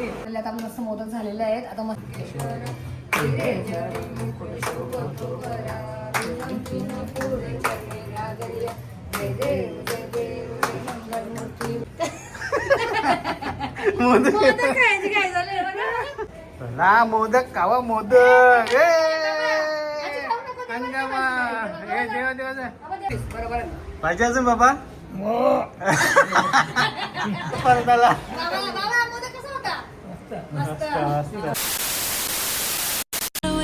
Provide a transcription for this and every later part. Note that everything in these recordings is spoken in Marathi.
आपल्याला आता मस्त मोदक झालेले आहेत. आता ना मोदक खावा मोदक. पाहिजे अजून बाबा? परत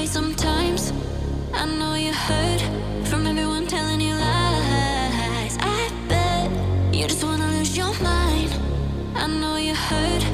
sometimes. I know you from everyone telling you lies. I bet you just wanna lose your mind. I know you heard.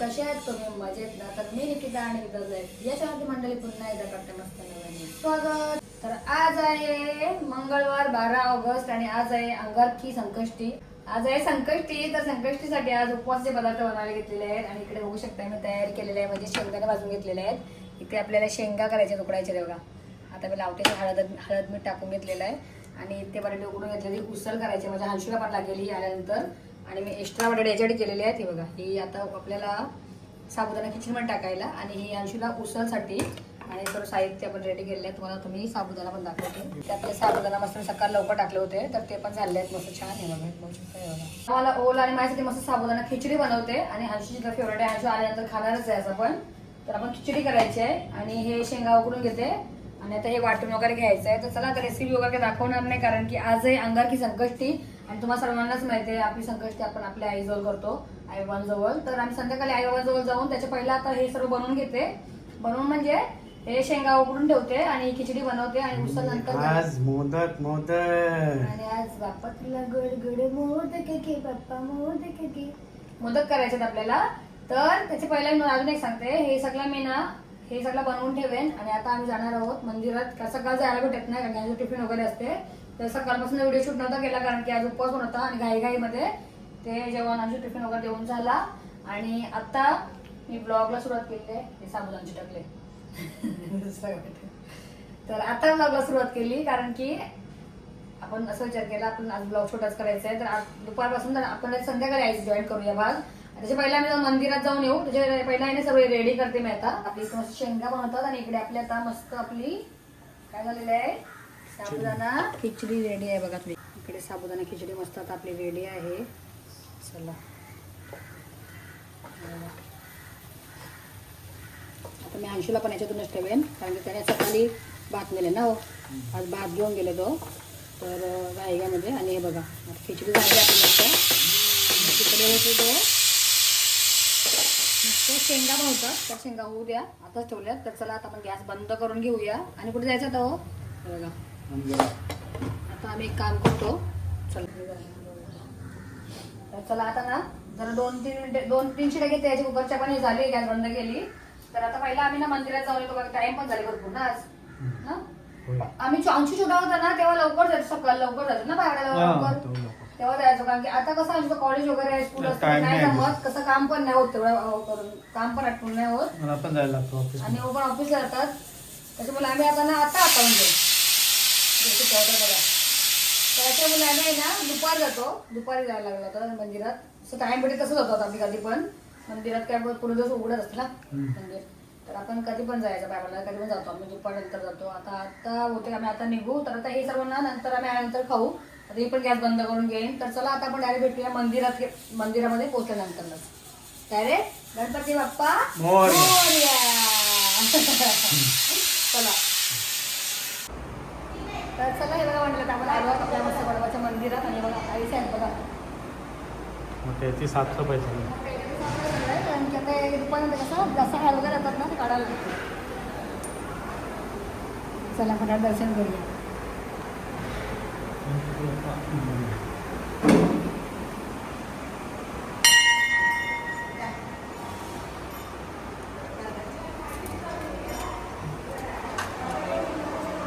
कसे आहेत तुम्ही? मजेत ना? तर मी निकिता आणि विकास आहे मंडळी पुन्हा एकदा करते मस्त नव्याने स्वागत! तर आज आहे मंगळवार बारा ऑगस्ट आणि आज आहे अंगारकी संकष्टी. आज आहे संकष्टी. तर संकष्टीसाठी आज उपवासचे पदार्थ बनवायला घेतलेले आहेत आणि इकडे बघू शकता मी तयार केलेले आहे. म्हणजे शेंगाने भाजून घेतलेले आहेत. इकडे आपल्याला शेंगा करायच्या तुकडायचे बघा. आता मी लावते हळद हळद मीठ टाकून घेतलेलं आहे. आणि ते बटाटे उकडून घेतलेली उसळ करायची म्हणजे हंशीला पण लागलेली आल्यानंतर. आणि मी एक्स्ट्रा बटाटे याच्यासाठी केलेले आहेत. हे बघा ही आता आपल्याला साबुदाणा खिचडीमध्ये टाकायला आणि ही अंशूला उसळसाठी आणि सर्व साहित्य आपण रेडी केलेलं आहे तुम्हाला तुम्ही साबुदाणा पण दाखवते. ते आपले साबुदाणा मस्त सकाळ लवकर टाकले होते तर ते पण झाले आहेत. मस्त छान हे बघा मला ओल आणि माझ्यासाठी मस्त साबुदाणा खिचडी बनवते आणि हंशीची तर फेवरेट आहे हंशू आल्यानंतर खाणारच आहे असं पण. तर आपण खिचडी करायची आहे आणि हे शेंगा उकडून घेते. आणि आता हे वाटून वगैरे घ्यायचं आहे. तर चला आता रेसिपी वगैरे दाखवणार नाही कारण की आजही अंगारकी संकष्टी आणि तुम्हाला सर्वांनाच माहिती आहे आपली संकष्टी आपण आपल्या आईजवळ करतो आईबाबांजवळ. तर आम्ही संध्याकाळी आईबाबांजवळ जाऊन त्याच्या पहिला आता हे सर्व बनवून घेते. बनवून म्हणजे हे शेंगा उकडून ठेवते आणि खिचडी बनवते आणि उसळ नंतर आज मोदक मोदक. आणि आज बाप्पा तुला गोड गोड मोदक के बाप्पा मोदक के. मोदक करायचे आपल्याला. तर त्याचे पहिला मी अजून एक सांगते. हे सगळं मी ना हे सगळं बनवून ठेवेन. आणि आता आम्ही जाणार आहोत मंदिरात. का सकाळ जायला भेटत नाही कारण की टिफिन वगैरे असते. तर सकाळपासून व्हिडिओ शूट नव्हता केला कारण की आज उपवास पण होता आणि घाईघाईमध्ये ते जेवण आमचे टिफिन वगैरे देऊन झाला. आणि आता मी ब्लॉगला सुरुवात केली आहे. हे साबुदांचे टाकले. दुसरं तर आता ब्लॉगला सुरुवात केली कारण की आपण असं विचार केला आपण आज ब्लॉग छोटाच करायचा आहे. तर आज दुपारपासून तर आपण संध्याकाळी आईच जॉईन करूया भाग. त्याच्या पहिला आम्ही जाऊन मंदिरात जाऊन येऊ त्याच्या पहिला आहे सगळे रेडी करते मी आता. आपली मस्त शेंगा बनवतात आणि इकडे आपली आता मस्त आपली काय झालेलं आहे? साबुदाणा खिचडी रेडी आहे बघा तुम्ही. इकडे साबुदाणा खिचडी मस्त आता आपली रेडी आहे. चला. आता मी अंशूला पण याच्यातूनच ठेवेन कारण की त्याने सकाळी भात नेले ना हो. आज भात घेऊन गेले तो. तर रायगामध्ये आणि हे बघा खिचडी झाली आपली मस्त. तिकडे होते तो मस्त शेंगा भावतात होतात त्या शेंगा होऊ द्या. आताच ठेवल्यात. तर चला आता आपण गॅस बंद करून घेऊया. आणि कुठे जायचं तो हो बघा. आता आम्ही एक काम करतो. चला. आता ना जरा दोन तीन मिनिटे दोन तीन शिट्या घेते याची कुकरच्या पण झाली गॅस बंद केली. तर आता पहिला आम्ही ना मंदिरात जाऊन येतो बघा टाइम पण झाले भरपूर ना आज? आम्ही आमची छोटा होता ना तेव्हा लवकर जायचो सकाळी लवकर जायचो ना बाहेर लवकर. तेव्हा जायचो कारण की आता कसं आमचं कॉलेज वगैरे आहे स्कूल असतं नाही जमत कसं काम पण नाही होत तेवढं करून काम पण आठवून नाही होत. पण आणि ओपन ऑफिसला जातात. त्याच्यामुळे आम्ही आता ना आता आता म्हणजे जसं powder बघा. त्याच्यामुळे आम्ही आहे ना दुपार जातो. दुपारी जायला लागला होता मंदिरात. असं टाइम भेटेल तसंच होतं आम्ही कधी पण. मंदिरात काय पूर्ण दिवस उघडत असतं ना. मंदिर. तर आपण कधी पण जायचं बायबाला कधी पण जातो आम्ही दुपारनंतर जातो. आता आता होते आम्ही आता निघू. तर आता हे सर्व ना नंतर आम्ही आल्यानंतर खाऊ. आता ही पण गॅस बंद करून घेईन. तर चला आता आपण डायरेक्ट भेटूया मंदिरात मंदिरामध्ये पोहोचल्यानंतरच डायरेक्ट गणपती बाप्पा. मोरया. चला. तर चला हे बघा म्हटलं आम्हाला आलो आपल्या मस्त मंदिरात आणि बघा आईचे आहेत बघा मग त्याची साफसफाई चालू आहे. कारण की आता दुपारनंतर कसं जास्त हाल वगैरे येतात ना ते काढायला लागतं. चला फटाफट दर्शन करूया हा, मग ते- ते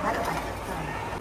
झाला पाहिजे नाही इथे आई आहे बघा आईची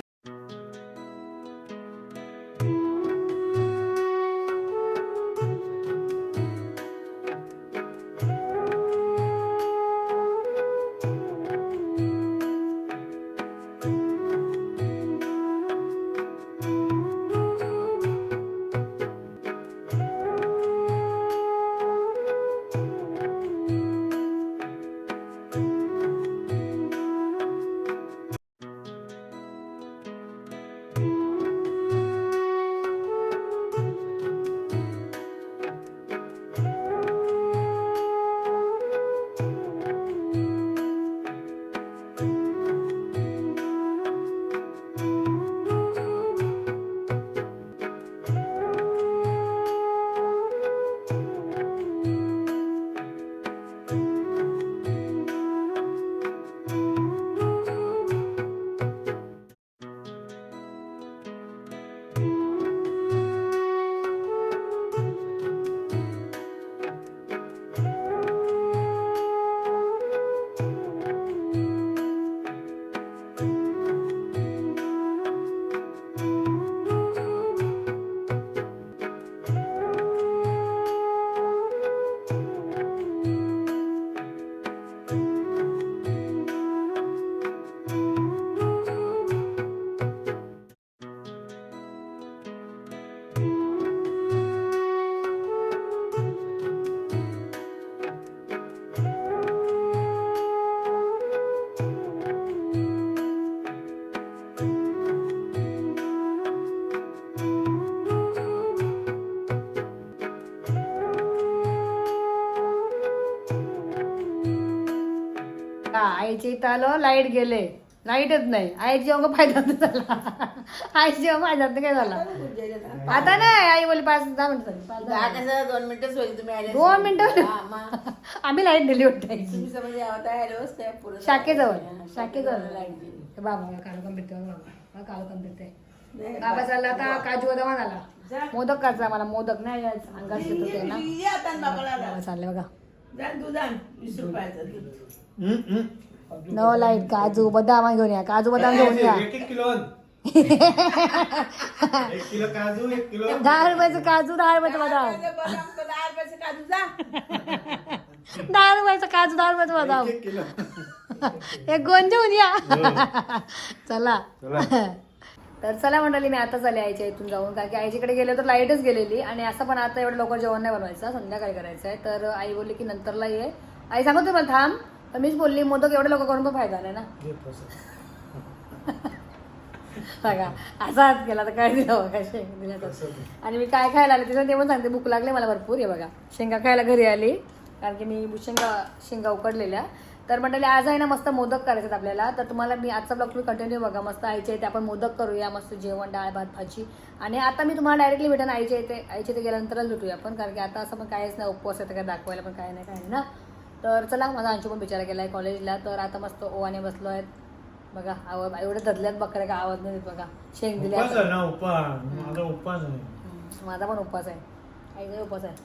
आईच्या इथं आलो लाइट गेले. लाईटच नाही. आईची जेव्हा फायदा झाला आईची जेव्हा फायदा नाही काय झाला आता नाही आई बोली पाच दहा मिनिटं दहा मिनिटं. दोन मिनिटच होईल तुम्ही आले दोन मिनिटं हा. आम्ही लाइट दिली पुढं शाखेजवळ हा, शाखेजवळ. लाइट. हे बाबा कालो कंप्लीट बाबा. कालो कंप्लीट बाबा चालला आता काजू बदाम आला. मोदक करायचा मला मोदक नाही अंगात येत ना चालले बघा. जा दूध आण वीस रुपयाचं नव लाइट काजू बदाम घेऊन या. काजू बदाम घेऊन या. एक एक किलो. आण. एक किलो काजू एक किलो. दहा रुपयाचं काजू दहा रुपयाचं बदाम. दहा रुपयाचं काजू जा. दहा रुपयाचं काजू दहा रुपयाचं बदाम. एक किलो. एक गोंज घेऊन या. चला. चला. तर चला मंडळी मी आता चालले आईच्या इथून जाऊन. कारण की आईच्याकडे गेले तर लाईटच गेलेली. आणि असं पण आता एवढं लवकर जेवण नाही बनवायचं. संध्याकाळी करायचं आहे तर आई बोलली की नंतरला ये. आई सांगत होती मला थांब. तर मीच बोलली मोदक एवढं लवकर करून पण फायदा नाही ना. बघा असा हात केला तर काय दिलं बघा शेंग दिल्या तर. आणि मी काय खायला आले तिथं ते पण सांगते भूक लागले मला भरपूर आहे बघा. शेंगा खायला घरी आली कारण की मी शेंगा शेंगा उकडलेल्या. तर म्हटले आज आहे ना मस्त मोदक करायचे आपल्याला तर तुम्हाला मी आजचा ब्लॉग तुम्ही कंटिन्यू बघा मस्त आईच्या इथे आपण मोदक करूया मस्त जेवण डाळ भात भाजी. आणि आता मी तुम्हाला डायरेक्टली भेटेन आईच्या इथे आईच्या इथे गेल्यानंतरच भेटूया आपण कारण की आता असं पण काहीच नाही उपवास आहे काय दाखवायला पण काय नाही काय ना. तर चला माझा अंशू पण बिचारा गेला आहे कॉलेजला तर आता मस्त ओवाने बसलो आहेत. बघा आवाज एवढे धरल्यात बकऱ्या का आवाज नाही देत बघा. शेंग दिली उपवास आहे ना माझा उपवास आहे. हम्म, माझा पण उपवास आहे. आईचा उपवास आहे.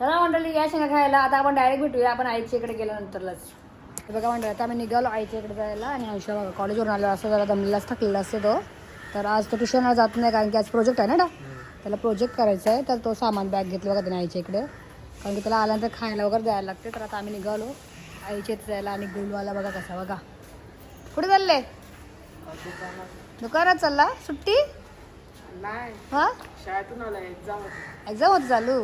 चला मंडळी या शेंगा खायला. आता आपण डायरेक्ट भेटूया. आपण आईच्या इकडे गेल्यानंतरलाच हे बघा मंडळी आता आम्ही निघालो आईच्या इकडे जायला. आणि आयुष्य बघा कॉलेजवरून आलो. असं जरा दमलेलाच थकलेला असते तो. तर आज तो ट्युशनला जात नाही कारण की आज प्रोजेक्ट आहे ना डा त्याला प्रोजेक्ट करायचा आहे. तर तो सामान बॅग घेतलं बघा त्याने आईच्या इकडे. कारण की त्याला आल्यानंतर खायला वगैरे द्यायला लागते. तर आता आम्ही निघालो. आईच्या इथे जायला आणि गोलवाला बघा कसा बघा. कुठे चालले? दुकानात चालला? सुट्टी? हा? एक्झाम होती. एक्झाम होती चालू?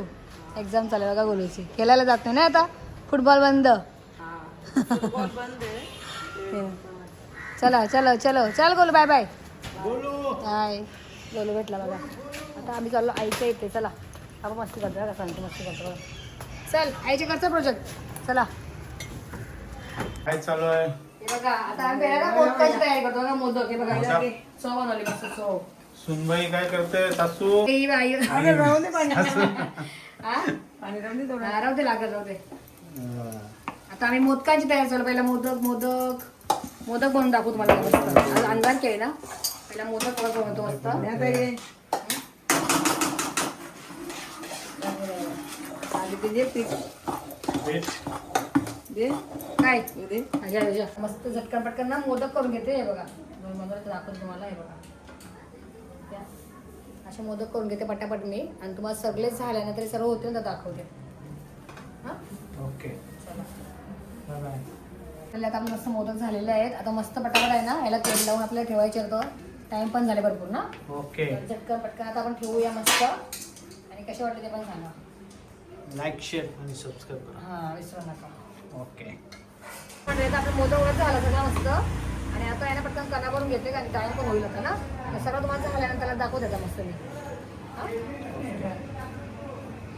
एक्झाम चालू बघा गोलूची. खेळायला जात नाही ना आता? फुटबॉल बंद. हा फुटबॉल बंद आहे. चला चलो चलो. चल गोलू बाय बाय बोलू हाय गोलू भेटला बघा. आता आम्ही चाललो आईच्या इथे. चला. बघ मस्ती करतो का सांगतो मस्ती करतो बघा. चल आईचे करतो प्रोजेक्ट चला. काय चालू आहे? हे बघा आता आम्ही पहिल्यांदा मोदकाची तयारी करतो ना मोदक. हे बघा मोदक. याच्यावरती चव बनवली मस्त चव. सुनबाई काय करते? सासू? ही बाई. अरे राहू दे पाणी. हा? पाणी राहू दे थोडं. हा, राहू दे लागत राहू दे. हा. आता आम्ही मोदकाची तयारी चालू पहिला मोदक मोदक. मोदक बनवून दाखवू तुम्हाला. मस्त. आज केली ना? पहिला मोदक बनवतो मस्त. आता. ते दे पीठ. दे. काय? हे दे घ्या घ्या मस्त झटकन पटकन ना मोदक करून घेते हे बघा. दोन मोदक दाखवतो तुम्हाला हे बघा. असे मोदक करून घेते पटापट मी. आणि तुम्हाला सगळेच झाल्यानंतर हे सर्व होते ना तर दाखवते. हा? ओके. चला. बाय. तर आता मस्त मोदक झालेले आहेत. आता मस्त पटापट आहे ना याला तेल लावून आपल्याला ठेवायचे होतं टाइम पण झाले भरपूर ना. ओके. तर झटकन पटकन आता आपण ठेवूया मस्त. आणि कसे वाटले ते पण सांगा. लाईक शेअर आणि सबस्क्राईब करा. हा विसरू नका. ओके. पण आता आपलं मोदक वगैरे झालं सगळं मस्त. आणि आता याने पटकन कणा भरून घेतले कारण टाइम पण होईल आता ना. तर सगळं तुम्हाला झाल्यानंतर त्याला दाखवत येतं मस्त मी. हा?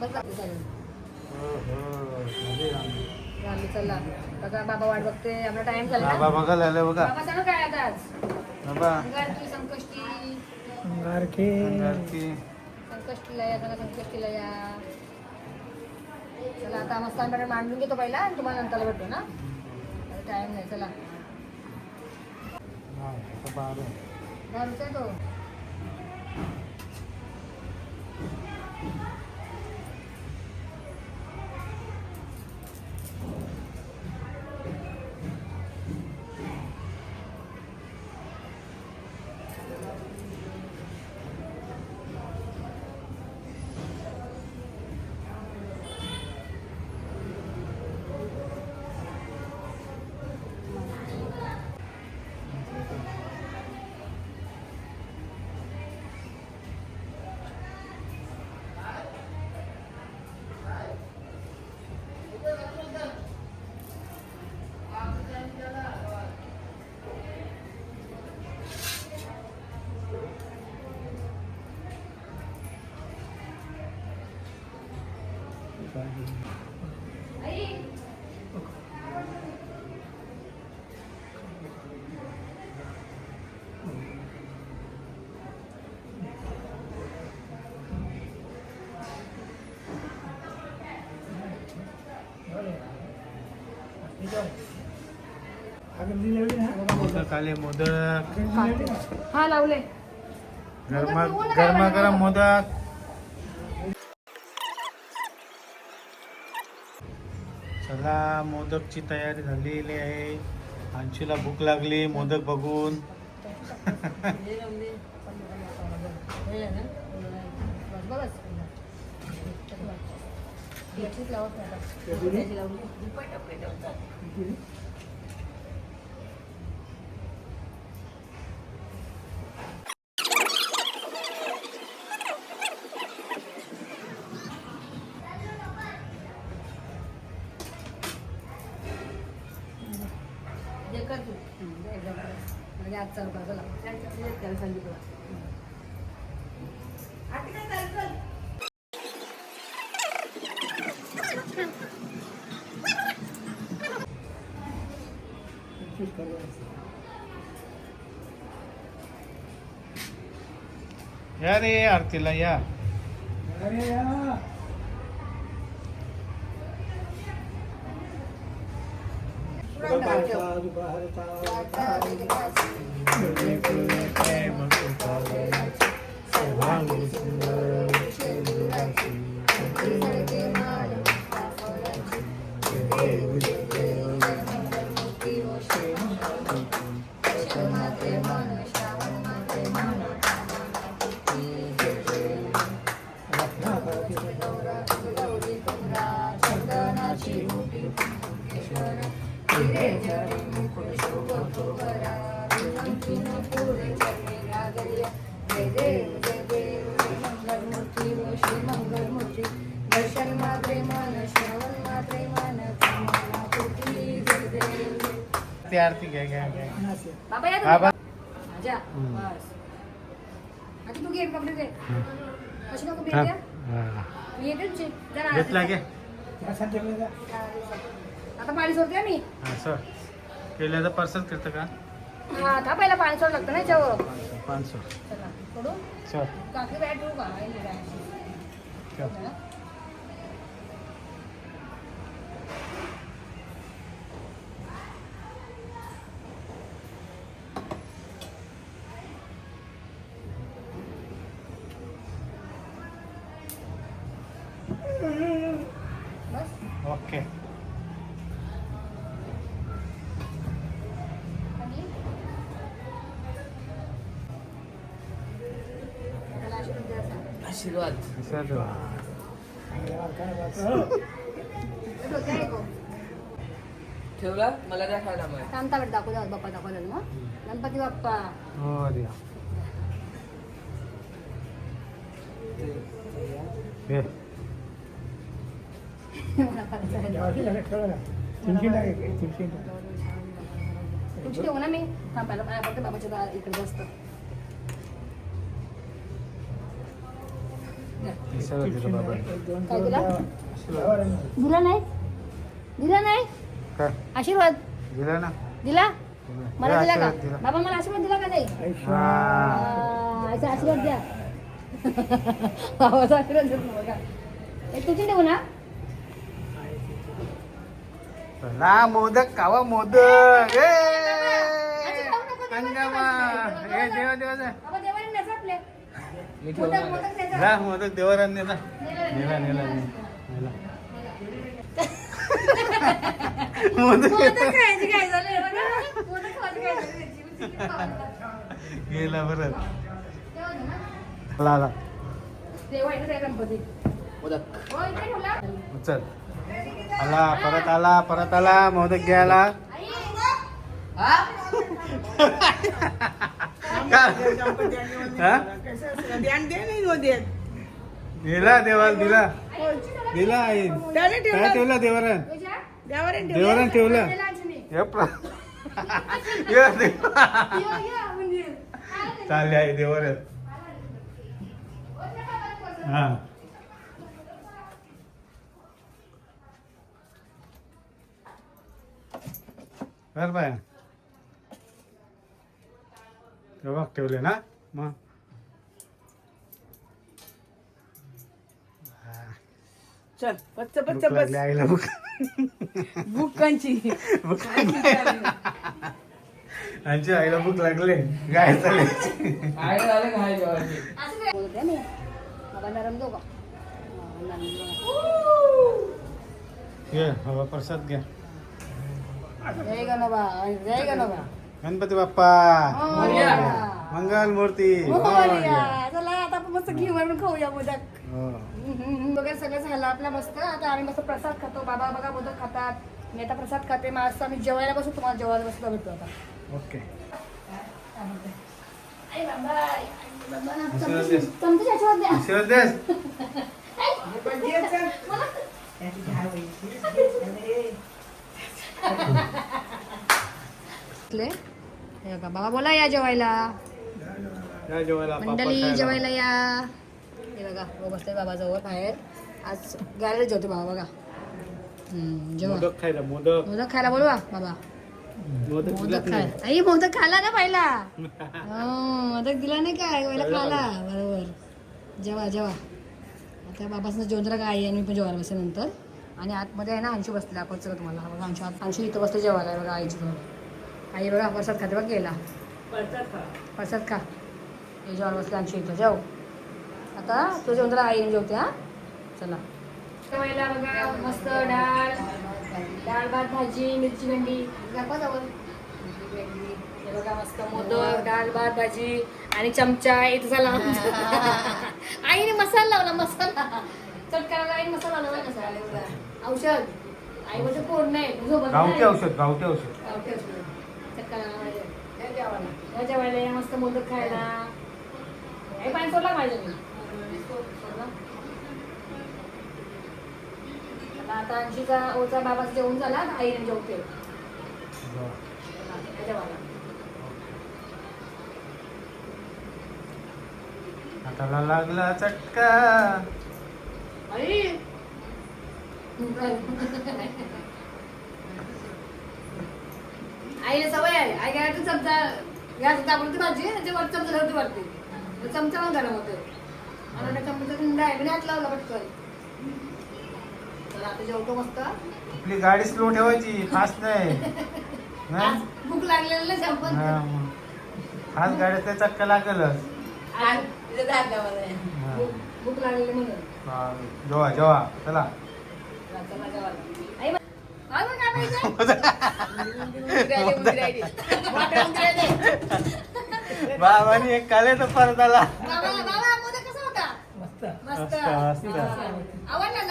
बस दाखवू चालेल. झाली चला. बघा बाबा वाट बघते. आपला टाइम झाला बाबा ना बघा आलं बघा. बाबा सांगा काय आता आज? बाबा. अंगारकी संकष्टी. अंगारकी. संकष्टीला या संकष्टीला या. चला आता मस्त आम्ही मांडून घेतो पहिला आणि तुम्हाला नंतर भेटतो ना. टाइम नाही चला. दारूचा तो. मोदक आले मोदक. हा लावले. गरमा गरमागरम मोदक. मोदकची तयारी झालेली आहे. अंशूला भूक लागली मोदक बघून. या रे आरतीला या ती आरती घ्या घ्या घ्या बाबा या बाबा. तुम्ही. माझ्या हम्म. बस. आता तू घे घे. कशी नको हा, घ्या हा. तू येते तुझी जरा घेतला घे. आता पाणी सोडते मी. असं केलं तर पर्सल करतं का? हा का पहिला पाणी सोड लागतं ना याच्यावर. पाचशे चला सोडू? चल काकी बॅट ठेवू का? आहे ना bag. ठेव. चला. आशीर्वाद. ठेवला? मला द्या खायला मग. शांताकडे दाखवू द्या बाप्पा दाखवला ना गणपती बाप्पा. हो द्या हे. तुमची ठेवू ना मी? हा माझ्या फक्त बाबाच्या इकडे बसतं. काय दिला? दिला नाही? दिला नाही? काय? आशीर्वाद? दिलं ना. दिला? मला दिला का. बाबा मला आशीर्वाद दिला का नाही? याचा आशीर्वाद द्या. बाबाचा आशीर्वाद देतो बघा. हे तुझी ठेवू ना. ना मोदक खावा मोदक. ए देवा देवा जा. बाबा देवाने न्यायचं आपले मी. जा मोदक देवारान नेला मोदक. गेला परत. आला हो चल. आला परत आला परत आला. मोदक घ्यायला. आई? दिला देवाला दिला. दिला आई. काय ठेवला. देवारान तुझ्या देवारान ठेवलं. अंजनी. हे प्र- हे देवा. यो, यो, म्हणजे. काय ते? चालले आहे देवारान ओझ्या बाबाला बसव. हा तेव्हा ठेवले ना? मग. चल पच्च भूक लागली आईला भूक. बुकांची भूक आमची आईला भूक लागले. गाय चालले. काय झालं काय जेवायचे? बोलते मी हा, नरम दो. घे हवा प्रसाद घ्या. जय गणोबा जय गणोबा. गणपती बाप्पा. मोरया. मंगल मूर्ती मोरया. चला आता आपण मस्त घी खाऊया मोदक. हो. वगैरे सगळं झालं आपलं मस्त. आता आम्ही मस्त प्रसाद खातो. बाबा बघा मोदक खातात. मी आता प्रसाद खाते. मग आज आम्ही जेवायला बसू तुम्हाला जेवायला बसतो भेटतो आता. ओके. आई हे बघा, बाबा बोला या जेवायला. मंडळी खायला. जेवायला या. हे बघा हो बसतोय बाबाजवळ बाहेर. आज गॅलरीत जेवतो बाबा बघा. हम्म, जेवा. मोदक खायला मोदक. मोदक खायला बोलवा बाबा. मोदक मोदक दिलाच खाय नाही. आई मोदक खाला ना पहिला? हो मोदक दिला नाही काय पहिला खाला. बरोबर. जेवा जेवा. आता बाबासनं जेवण जरा काय आणि मी पण जेवायला नंतर. आणि आतमध्ये आहे ना अंशू बसते दाखवतो का तुम्हाला. बघा अंशू आत- अंशू इथं बसते जेवायला. बघा आईची जवळ आई बघा प्रसाद खाते बघ गेला. प्रसाद खा. हे जेवायला बसले अंशू इथं जेव. आता तुझं जेवण जरा आई जेवते हा? चला. बघा मस्त डाळ डाळ भात भाजी मिरची भेंडी. जवळ हे बघा मस्त मोदक डाळ भात भाजी आणि चमचा इथं झाला आईने मसाला लावला मसाला चटकाराला आईने मसाला लावला मसाला औषध. आई म्हणजे कोण नाही झोपत गावठी नाही. औषध गावठी औषध. गावठी औषध. जेवायला मस्त मोदक खायला हे पाणी सोडला माझ्या मी? आता अंशीचा ओचा बाबाचा जेवण झाला आईने जेवते जेवायला हाताला लागला चटका आई आईला सवय आहे. आई काय चमचा गॅस भाजी आणि ते वर चमचा धरती वरती. चमचा पण गरम होतो. आणि चमचा मी हात लावला पटकन. तर आता जेवतो मस्त. आपली गाडी स्लो ठेवायची. फास्ट नाही. हा? भूक लागलेलं हा, गाडी ते चक्का लागेलच. हा. भूक- लागलेली म्हणून. हा, जेवा जेवा. चला चला जेवायला. बाबानी एक काले तर परत आला.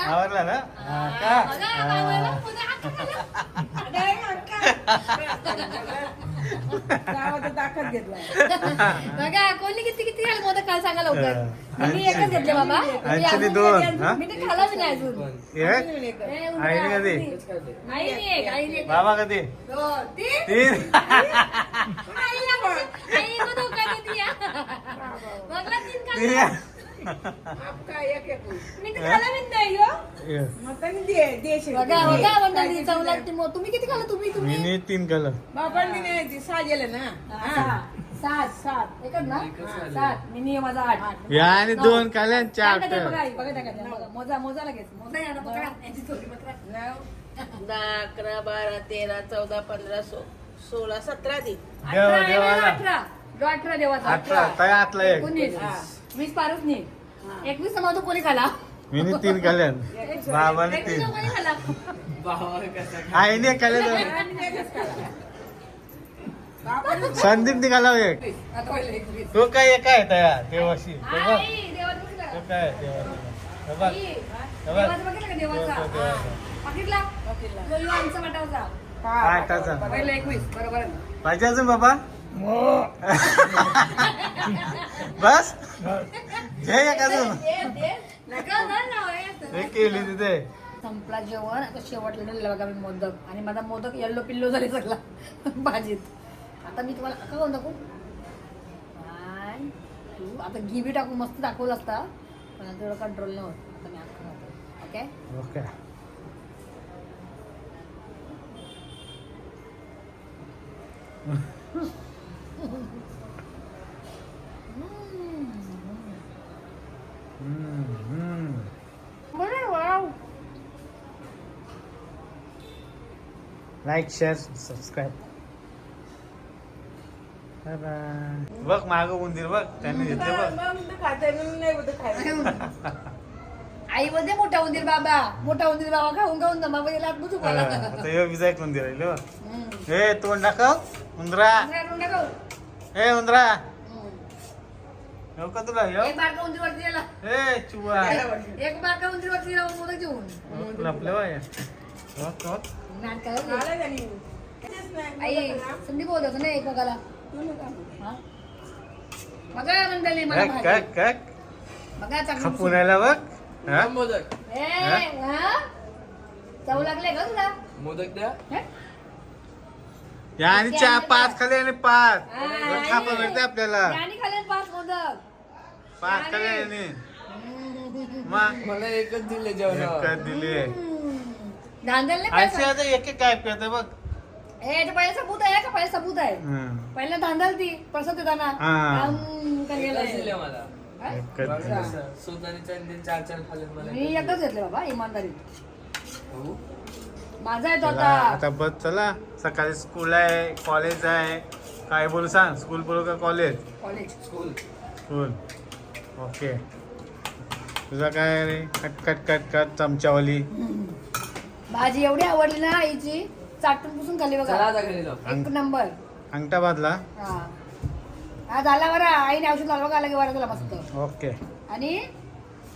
आवडला ना? का? हा. गावाचा दाखत घेतला बघा कोणी किती किती खाल मोदक काल सांगा लवकर हा. मी एकच घेतले बाबा मी Actually अजून दोन, अजून- हा? मी ते खाला बी नाही अजून एक ए, उंदरा, आईने कधी? उंदरी. आईने एक आईने एक. बाबा कधी दोन तीन तीन आईला बोल. आई को धोका देती है. बघला तीन तीन खाल्ले. आपका एक एक मी ते खाला बी नाही हो. मग तरी दे दे शेवटी. बघा बघा मंडळी चव लागते मग तुम्ही किती खाल्लं? तुम्ही तुम्ही? मी तीन कलर बापांनी नाही ती सहा गेले ना? सात सात. एकच ना? सात. मी नियम माझा आठ. या आणि दोन आणि चार बघा. आई, बघा मोजा मोजा लगेच मोजा. या ना, पकडा. यांची थोडी पकडा. नऊ. दहा अकरा बारा तेरा चौदा पंधरा सो सोळा सतरा दे. देवा अठरा देवाला. अठरा? अठरा देवाचा अठरा एक. एकोणीस. वीस पारच नाही. एकवीस समाज कोणी खाला? मी तीन काल्या बाबाने तीन कोणी खाला? आईने एक संदीप निघाला एक. आता पहिलं एकवीस. तो काय एक आहे तया देवाशी. तो? काय देवाचं. एकवीस बरोबर? पाहिजे अजून बाबा? बस? घे. हे केली तिथे. संपला जेवण. आता शेवटला ठेवलेला बघा मी मोदक. आणि माझा मोदक येल्लो पिल्लो झाले सगळा. भाजीत. आता मी तुम्हाला का दाखवू? One, two. आता घी बी टाकू मस्त दाखवलं असता. पण आता तेवढं कंट्रोल नाही होत. आता मी अख्खा okay okay like share subscribe bye bye बघ माग उंदीर बघ. त्यांनी घेतले बघ. आई मध्ये मोठा उंदीर बाबा. मोठा उंदीर बाबा खाऊन खाऊन दमा म्हणजे लाट बुजू हा, आता हे विजय उंदीर आहे लो. हे तोंड दाखव. उंदरा. हे उंदरा येऊ का तुला येऊ एक बारका उंदीर वरती गेला ए चुवा एक बारका उंदीर वरती गेला मोदक जेवून लपले बाय हो, हो. नाटक. आई संदीप होत होतं ना एक बघाला नका. हा? बघा मंडळी मला कक. कक. बघा चांगली आला बघ हा? ए, हा? चव लागले का तुला मोदक द्या? या आणि चहा पाच खाली आणि पाच. हा, खापा मिळते आपल्याला. आणि पाच मोदक. पाच खाली आणि मग मला एकच दिले जेवणावर. एकच दिली. आता एक एक काय बघ. हे ते पहिले सबूत आहे का पहिले सबूत आहे. हं. पहिला धांदल ती परसत येताना हा. एकच दिले गेलंय. मला. हा? एकच दिली. सुतानी चंदीन चार चार खाल्ले मला मी एकच घेतले बाबा इमानदारी. माझा आहे तो चला, आता. आता बस चला. सकाळी स्कूल आहे कॉलेज आहे. काय बोलू सांग? स्कूल बोलू का college college school school okay तुझा काय रे? कट कट कट कट चमचावाली भाजी एवढी आवडली ना आईची चाटून पुसून चला बघा. आता घरी जाऊ. एक नंबर अंगठा बांधला हा. हा झाला बरा. आईने औषध लावलं का? लगे बरं झाला मस्त. ओके आणि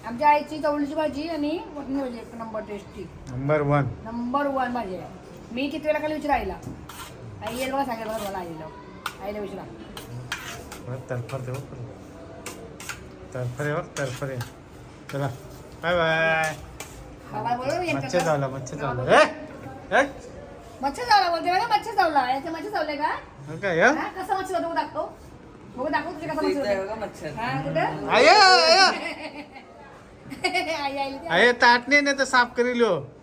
आमच्या आईची चवळीची भाजी आणि मटण भाजी एक number tasty number one. Number one भाजी आहे. मी किती वेळा खाली विचार आईला. आई येईल बघा सांगेल बघा मला आईला. आईला विचारा. तरफर दे तरफरे बघ तरफरे चला. Bye bye. मच्छर चावला मच्छर चावला. मच्छर चावला बोलते बघा मच्छर चावला. याचे मच्छर चावले का? काय कसा मच्छर होतो दाखव. बघू दाखव तुझे कसा मच्छर होतो. मच्छर हा कुठं? अरे ताटणे नाही तर साफ करी लो हो.